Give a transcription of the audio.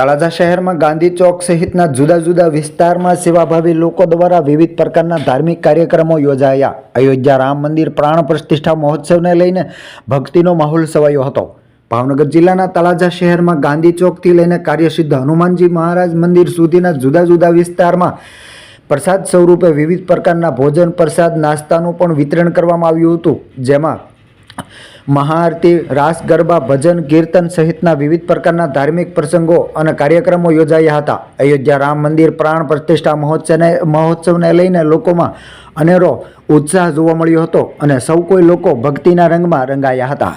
તળાજા શહેરમાં ગાંધી ચોક સહિતના જુદા જુદા વિસ્તારમાં સેવાભાવી લોકો દ્વારા વિવિધ પ્રકારના ધાર્મિક કાર્યક્રમો યોજાયા. અયોધ્યા રામ મંદિર પ્રાણ પ્રતિષ્ઠા મહોત્સવને લઈને ભક્તિનો માહોલ સવાયો હતો. ભાવનગર જિલ્લાના તળાજા શહેરમાં ગાંધી ચોકથી લઈને કાર્યસિદ્ધ હનુમાનજી મહારાજ મંદિર સુધીના જુદા જુદા વિસ્તારમાં પ્રસાદ સ્વરૂપે વિવિધ પ્રકારના ભોજન પ્રસાદ નાસ્તાનું પણ વિતરણ કરવામાં આવ્યું હતું. જેમાં મહાઆરતી, રાસ, ગરબા, ભજન, કીર્તન સહિતના વિવિધ પ્રકારના ધાર્મિક પ્રસંગો અને કાર્યક્રમો યોજાયા હતા. અયોધ્યા રામ મંદિર પ્રાણ પ્રતિષ્ઠા મહોત્સવને મહોત્સવને લઈને લોકોમાં અનેરો ઉત્સાહ જોવા મળ્યો હતો અને સૌ કોઈ લોકો ભક્તિના રંગમાં રંગાયા હતા.